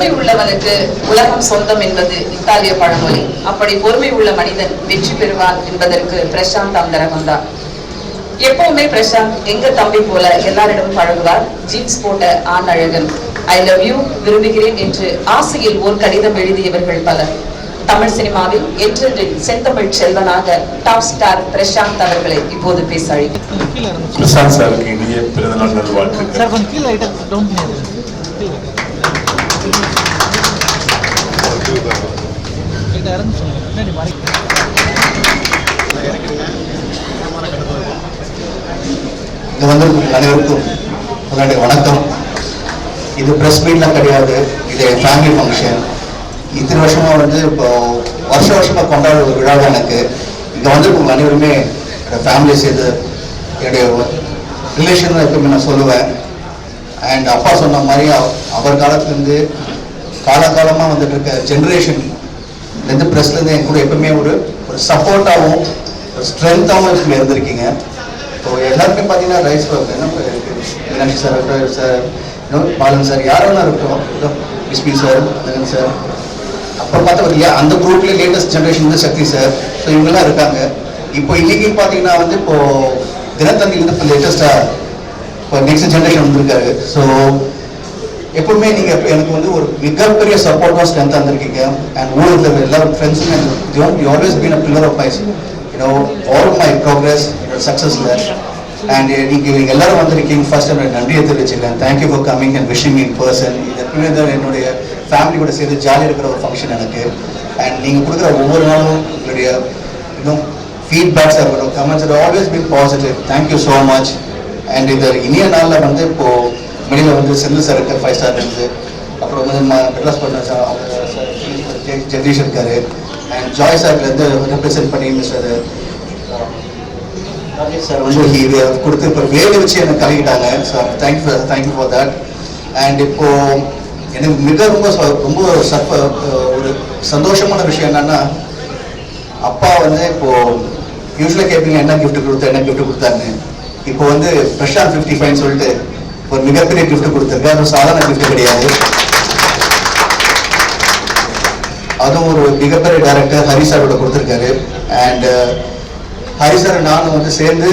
பொறுமை உள்ளவனுக்கு உலகம் சொந்தம் என்பது இத்தாலிய பழமொழி. அப்படி பொறுமை உள்ள மனிதன் வெற்றி பெறுவான் என்பதற்கு பிரசாந்த் அந்த ரகம்தான் எப்பவுமே பிரசாந்த் எங்க தம்பி போல எல்லாரிடமும் பழகுவார். ஜீன்ஸ் போட்ட ஆண் அழகன். ஐ லவ் யூ விரும்புகிறேன் என்று ஆசையில் ஓர் கடிதம் எழுதியவர்கள் பலர். தமிழ் சினிமாவில் என்றென்றில் செந்தமிழ் செல்வனாக டாப் ஸ்டார் பிரசாந்த் அவர்களை இப்போது பேச அழைக்கிறேன். பிரசாந்த் சாருக்கு இனிய பிறந்தநாள் நல்வாழ்த்துக்கள். இங்க வந்து அனைவருக்கும் உங்களுடைய வணக்கம். இது ப்ரெஸ் மீட்லாம் கிடையாது. இது என் ஃபேமிலி ஃபங்க்ஷன் இத்தனை வருஷமாக வந்து இப்போ வருஷ வருஷமாக கொண்டாடுற ஒரு விழா தான் எனக்கு. இங்கே வந்து உங்க அனைவருமே என்னோடய ஃபேமிலி சேர்ந்து என்னுடைய ரிலேஷன் தான் எப்பவுமே நான் சொல்லுவேன். அண்ட் அப்பா சொன்ன மாதிரி அவர் காலத்துலேருந்து காலகாலமாக வந்துட்டு இருக்க ஜென்ரேஷன்லேருந்து ப்ரெஸ்லேருந்து என் கூட எப்பவுமே ஒரு ஒரு சப்போர்ட்டாகவும் ஒரு ஸ்ட்ரென்த்தாகவும் எப்பவுமே இருந்திருக்கீங்க. இப்போ எல்லாருமே பார்த்தீங்கன்னா ரைஸ் மீனாட்சி சார் இருக்கட்டும் சார் இன்னும் பாலன் சார் யாரெல்லாம் இருக்கட்டும். விஸ்மி சார் மகன் சார். அப்புறம் பார்த்தா இல்லையா அந்த குரூப்லேயே லேட்டஸ்ட் ஜென்ரேஷன் வந்து சக்தி சார். ஸோ இவங்கெல்லாம் இருக்காங்க. இப்போ இன்னைக்கு பார்த்தீங்கன்னா வந்து இப்போ தினத்தந்திலேருந்து இப்போ லேட்டஸ்ட்டாக இப்போ நெக்ஸ்ட் ஜென்ரேஷன் வந்திருக்காரு. ஸோ எப்பவுமே நீங்கள் எனக்கு வந்து ஒரு மிகப்பெரிய சப்போர்ட்டாக ஸ்ட்ரென்த் வந்திருக்கீங்க அண்ட் ஊழல் எல்லா ஃப்ரெண்ட்ஸுமே you always been a pillar of mice know all my progress சக்ஸஸில் and நீங்கள் நீங்கள் எல்லாரும் வந்திருக்கீங்க. ஃபர்ஸ்ட் என்னோட நன்றியை தெரிவிச்சுக்கிறேன். Thank you for coming and wishing in person இது எப்பவுமே தான் என்னுடைய ஃபேமிலி கூட சேர்ந்து ஜாலியாக இருக்கிற ஒரு ஃபங்க்ஷன் எனக்கு. அண்ட் நீங்கள் கொடுக்குற ஒவ்வொரு நாளும் உங்களுடைய இன்னும் ஃபீட்பேக்ஸாக இருக்கட்டும் comments it always be positive thank you so much and இது இனிய நாளில் வந்து இப்போது வெளியில் வந்து செல்லு சார் இருக்கார் ஃபைவ் ஸ்டார் இருந்து. அப்புறம் வந்து மெட்ராஸ் பண்ண சார் ஜெகதீஷ் இருக்காரு. அண்ட் ஜாய் சார்லேருந்து ரெப்ரசென்ட் பண்ணி மிஸ்டர் சார் வந்து he கொடுத்து இப்போ வேலை வச்சு எனக்கு கலக்கிட்டாங்க so thank you for thank you for that and இப்போ எனக்கு மிக ரொம்ப ரொம்ப சப்ப ஒரு சந்தோஷமான விஷயம் என்னன்னா அப்பா வந்து இப்போ யூஸ்வலாக கேட்பீங்க என்ன கிஃப்ட் கொடுத்தா என்ன கிஃப்ட் கொடுத்தாருன்னு? இப்போ வந்து பிரசாந்த் ஃபிஃப்டி ஃபைவ் சொல்லிட்டு ஒரு மிகப்பெரிய கிஃப்ட் கொடுத்துருக்காரு. அது சாதாரண கிஃப்ட் கிடையாது. அதுவும் ஒரு மிகப்பெரிய டேரக்டர் ஹரி சாரோட கொடுத்துருக்காரு. அண்ட் uh, ஹரி சார் நானும் வந்து சேர்ந்து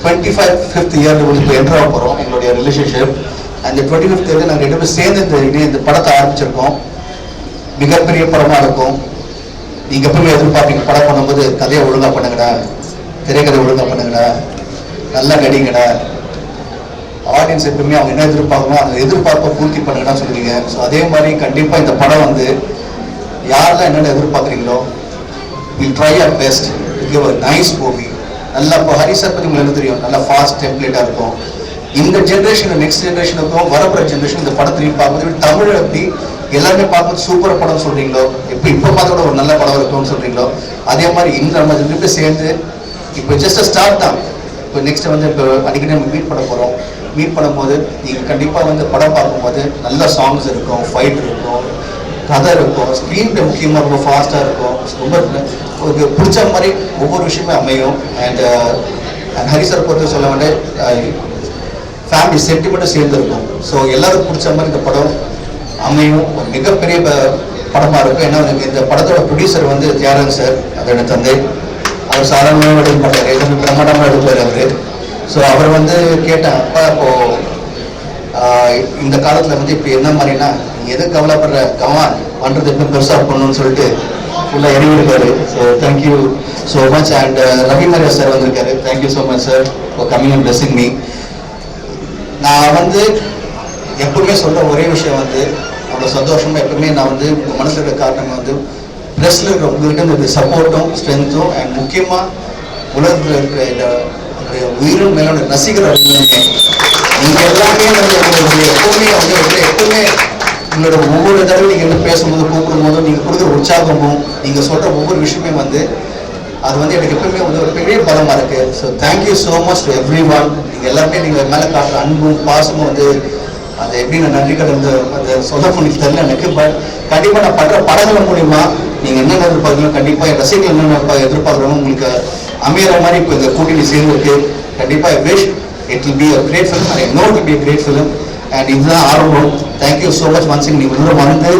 டுவெண்ட்டி ஃபைவ் ஃபிஃப்த் இயரில் வந்து இப்போ என்ட்ரு ஆக போகிறோம் எங்களுடைய ரிலேஷன்ஷிப் அந்த டுவெண்ட்டி ஃபிஃப்த் இயரில் நாங்கள் ரெண்டு பேரும் சேர்ந்து இந்த இனி இந்த படத்தை ஆரம்பிச்சிருக்கோம். மிகப்பெரிய படமாக இருக்கும். நீங்கள் எப்பவுமே எதிர்பார்ப்பீங்க படம் பண்ணும்போது கதையை ஒழுங்காக பண்ணுங்கடா திரைக்கதை ஒழுங்காக பண்ணுங்கடா நல்லா நடிங்கடா. ஆடியன்ஸ் எப்பவுமே அவங்க என்ன எதிர்பார்க்கணும் அந்த எதிர்பார்ப்பை பூர்த்தி பண்ணுங்கன்னு சொல்லுவீங்க ஸோ அதே மாதிரி கண்டிப்பா இந்த படம் வந்து யாரெல்லாம் என்னென்ன எதிர்பார்க்குறீங்களோ will try at best give a nice movie நல்லா இப்போ ஹரி சார் பற்றி உங்களுக்கு தெரியும்? நல்லா ஃபாஸ்ட் டெம்ப்ளேட்டாக இருக்கும். இந்த ஜென்ரேஷன் நெக்ஸ்ட் ஜென்ரேஷனுக்கும் வரப்போற ஜென்ரேஷன் இந்த படத்தையும் பார்க்கும்போது தமிழ் எப்படி எல்லாருமே பார்க்கும்போது சூப்பர் படம் சொல்றீங்களோ இப்போ இப்போ பார்த்த ஒரு நல்ல படம் இருக்கும்னு சொல்றீங்களோ அதே மாதிரி இந்த நம்ம ரெண்டு சேர்ந்து இப்போ ஜஸ்ட் ஸ்டார்ட் தான். இப்போ நெக்ஸ்ட் வந்து இப்போ அடிக்கடி நம்ம மீட் பண்ண போகிறோம் மீட் பண்ணும்போது நீங்கள் கண்டிப்பாக வந்து படம் பார்க்கும்போது நல்ல சாங்ஸ் இருக்கும் ஃபைட் இருக்கும் கதை இருக்கும் ஸ்க்ரீன் முக்கியமாக ரொம்ப ஃபாஸ்ட்டாக இருக்கும். ரொம்ப உங்களுக்கு பிடிச்ச மாதிரி ஒவ்வொரு விஷயமே அமையும். And and uh, Hari sir பொறுத்து சொல்ல வேண்டிய uh, ஃபேமிலி சென்டிமெண்ட்டும் சேர்ந்துருக்கும். ஸோ எல்லாருக்கும் பிடிச்ச மாதிரி இந்த படம் அமையும். ஒரு மிகப்பெரிய ப- இருக்கும். ஏன்னா எனக்கு இந்த படத்தோட ப்ரொடியூசர் வந்து தியாகன் சார் அதோட தந்தை. அவர் சாதாரணமாக எடுக்க மாட்டார் எதுவும் பிரமாண்டமாக எடுப்பார் அவர். ஸோ அவர் வந்து கேட்டேன் அப்பா இப்போ இந்த காலத்தில் வந்து இப்போ என்ன மாதிரினா நீ எது கவலைப்படுற? கவான் பண்ணுறது எப்போ பெருசாக பண்ணணும்னு சொல்லிட்டு ஃபுல்லாக இறங்கியிருக்காரு so thank you so much and Ravi Maria sir வந்திருக்காரு. Thank you so much sir for coming and blessing me நான் வந்து எப்பவுமே சொல்கிற ஒரே விஷயம் வந்து அவ்வளோ சந்தோஷமாக எப்பவுமே நான் வந்து உங்கள் மனசில் இருக்க காரணம் வந்து ப்ரெஸ்ல இருக்கிற உங்களுக்கு இந்த சப்போர்ட்டும் ஸ்ட்ரென்த்தும் அண்ட் முக்கியமாக உலகத்தில் இருக்கிற இந்த உங்களுடைய உயிரும் மேலோட ரசிகர் நீங்க எல்லாமே வந்து உங்களுடைய எப்பவுமே வந்து வந்து எப்பவுமே உங்களோட ஒவ்வொரு தடவை நீங்க வந்து பேசும்போது கூப்பிடும் போதும் நீங்க கொடுக்குற உற்சாகமும் நீங்க சொல்ற ஒவ்வொரு விஷயமே வந்து அது வந்து எனக்கு எப்பவுமே வந்து ஒரு பெரிய பலமா இருக்கு. So thank you so much to everyone நீங்கள் எல்லாமே நீங்கள் மேலே காட்டுற அன்பும் பாசமும் வந்து அதை எப்படி நான் நன்றி கடந்து அதை சொல்ல முடியும் தெரியல எனக்கு. பட் கண்டிப்பாக நான் பண்ணுற படங்கள் மூலியமா நீங்கள் என்னென்ன எதிர்பார்க்கணும் கண்டிப்பாக என் ரசிகர்கள் என்னென்ன எதிர்பார்க்குறோன்னு எதிர்பார்க்கணும் உங்களுக்கு அமையிற மாதிரி இப்போ இந்த கூட்டணி சேர்ந்துருக்கு. கண்டிப்பாக wish it will be a great film I know it be a great film and இதுதான் ஆரம்பம். தேங்க்யூ ஸோ மச் மன்சிங் நீங்கள் உள்ள வந்து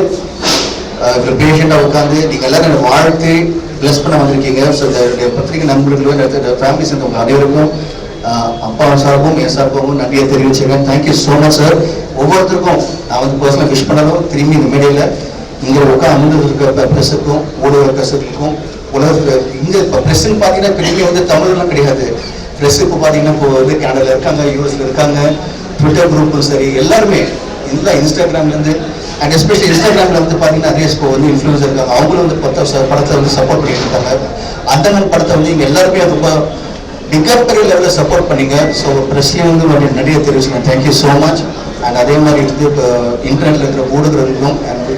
இவ்வளோ பேஷண்ட்டாக உட்காந்து நீங்கள் எல்லாரும் என்னை வாழ்த்து ப்ளஸ் பண்ண வந்திருக்கீங்க. ஸோ என்னுடைய பத்திரிகை நண்பர்களும் என்னுடைய ஃபேமிலி உங்கள் அனைவருக்கும் அஹ், அப்பா சார்பும் என் சார்பும் நன்றியை தெரிவிச்சிருக்கேன் thank you so much sir ஒவ்வொருத்தருக்கும் நான் வந்து பர்சனலாக விஷ் பண்ணதும் திரும்பி இந்த மேடையில் இங்கே உட்காந்து இருக்க ப்ரெஸ்ஸுக்கும் ஊடகர்களுக்கும் உலகத்தில் இங்கே இப்போ ப்ரெஸ்ஸுன்னு பார்த்தீங்கன்னா பெரிய வந்து தமிழ்லாம் கிடையாது. ப்ரெஸ் இப்போ பார்த்தீங்கன்னா இப்போ வந்து கனடாவில் இருக்காங்க யூஎஸில் இருக்காங்க ட்விட்டர் குரூப்பும் சரி எல்லாருமே இந்த இன்ஸ்டாகிராம்லேருந்து அண்ட் எஸ்பெஷலி இன்ஸ்டாகிராமில் வந்து பார்த்தீங்கன்னா நிறைய இப்போ வந்து இன்ஃப்ளூன்சர் இருக்காங்க. அவங்களும் வந்து பத்த படத்தை வந்து சப்போர்ட் பண்ணிட்டு இருக்காங்க அந்தமன் படத்தை வந்து இங்கே எல்லாருமே ரொம்ப மிகப்பெரிய லெவலில் சப்போர்ட் பண்ணீங்க. ஸோ ப்ரெஸ்ஸையும் வந்து ஒரு நிறைய தெரிவிச்சுக்கேன் thank you so much and அதே மாதிரி வந்து இப்போ இன்டர்நெட்டில் இருக்கிற ஊடகங்களுக்கும் அண்ட்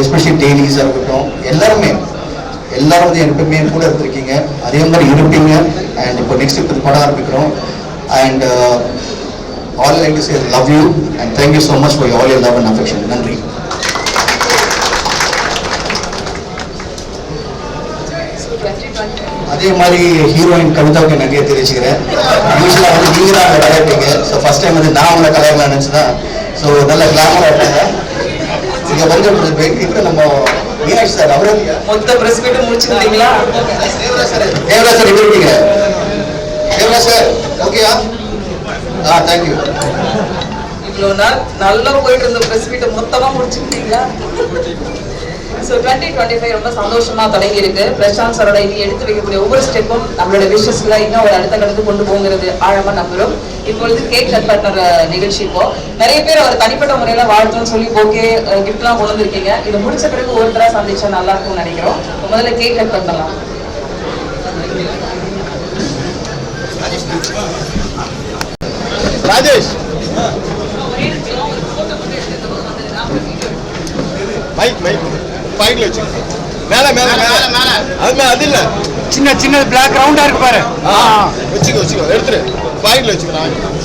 எஸ்பெஷலி டெய்லிஸாக இருக்கட்டும் எல்லாருமே எல்லாரும் வந்து எப்பவுமே கூட இருந்திருக்கீங்க. அதே மாதிரி இருப்பீங்க. அண்ட் இப்போ நெக்ஸ்ட் இப்போ படம் ஆரம்பிக்கிறோம். And all like to say love you and thank you so much for all you love and affection நன்றி. அதே மாதிரி ஹீரோயின் கவிதாவுக்கு நன்றியை தெரிவிச்சுக்கிறேன். யூஸ்வலாக வந்து நீங்கள் தான் கலாய்ப்பீங்க. ஸோ ஃபஸ்ட் டைம் வந்து நான் அவங்களை கலாய்க்கலாம் நினச்சிதான் ஸோ நல்ல கிளாமராக இருக்காங்க. இங்கே வந்து இப்போ நம்ம மீனாட்சி மொத்த பிரஸ் முடிச்சுக்கிட்டீங்களா? தேவராஜ் சார். எப்படி இருக்கீங்க? தேவராஜ் சார் ஓகேயா ஆ? தேங்க்யூ இவ்வளவு நாள் நல்லா போயிட்டு இருந்த பிரஸ் மீட்டை மொத்தமா முடிச்சுக்கிட்டீங்களா? ஸோ டுவெண்ட்டி டுவெண்ட்டி ஃபைவ் ரொம்ப சந்தோஷமா தொடங்கி இருக்கு பிரசாந்த் சரோட இனி எடுத்து வைக்கக்கூடிய ஒவ்வொரு ஸ்டெப்பும் நம்மளோட விஷஸ்ல இன்னும் ஒரு அடுத்த கடந்து கொண்டு போங்கிறது ஆழமா நம்புறோம். இப்பொழுது கேக் கட் பண்ணுற நிகழ்ச்சி இப்போ. நிறைய பேர் அவர் தனிப்பட்ட முறையில வாழ்த்துன்னு சொல்லி ஓகே கிஃப்ட்லாம் கொண்டு வந்திருக்கீங்க. இது முடிச்ச பிறகு ஒருத்தரா சந்திச்சா நல்லா இருக்கும்னு நினைக்கிறோம். முதல்ல கேக் கட் பண்ணலாம். ராஜேஷ். மைக் மைக் பாக்கெட்ல வச்சு மேல மேல மேல மேல. அது மேல. அது இல்ல. சின்ன சின்ன பிளாக் ரவுண்டா இருக்கு பாரு. ஆ வச்சுக்கோ வச்சுக்கோ. எடுத்துரு. பாக்கெட்ல வச்சுக்கோ நான் சார்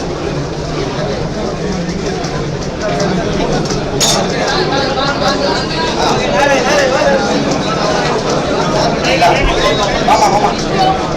அப்படியே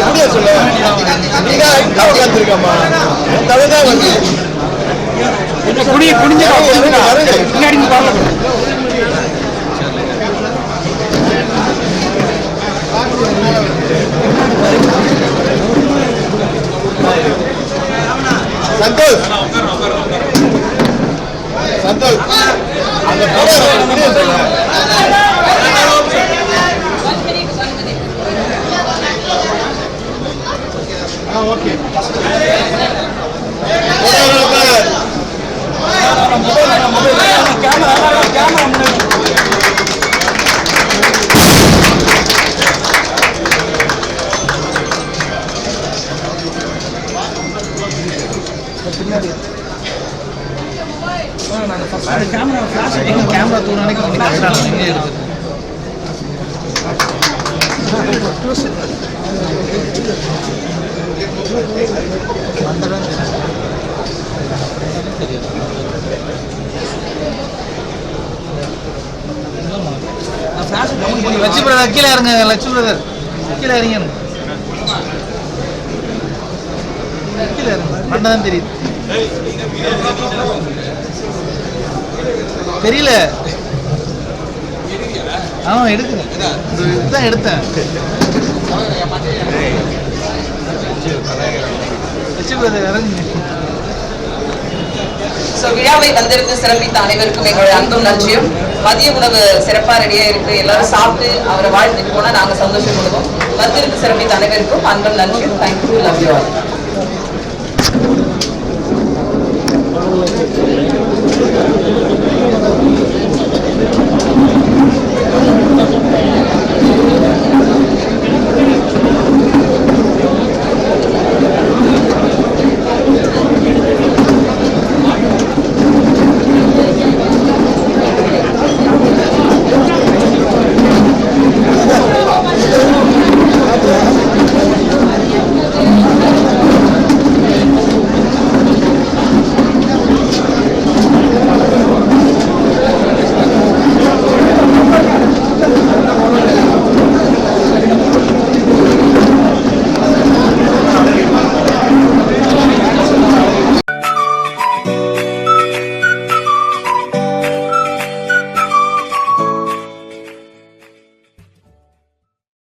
உட்காந்துருக்கம்மா வந்து. குடி குடிஞ்சு. பின்னாடி சந்தோஷ். சந்தோஷ். அந்த பிரதர் கீழே இறங்க லட்சுமி பிரதர் கீழே இறங்க கீழே இறங்க. மண்டதான் தெரியுது. தெரியல. ஆமா எடுக்கிறேன் இதுதான் எடுத்தேன். லட்சுமி பிரதர் இறங்குங்க விழாவை வந்திருந்து சிறப்பித்த அனைவருக்கும் எங்களுடைய அன்பும் நன்றியும். மதிய உணவு சிறப்பாக ரெடியாக இருக்கு. எல்லாரும் சாப்பிட்டு அவரை வாழ்த்துட்டு போனால் நாங்கள் சந்தோஷப்படுவோம். கொடுவோம் பத்திரிக்கு சிறப்பித்த அனைவருக்கும் அன்பன் நன்றி தேங்க்யூ லவ் யூ ஆல்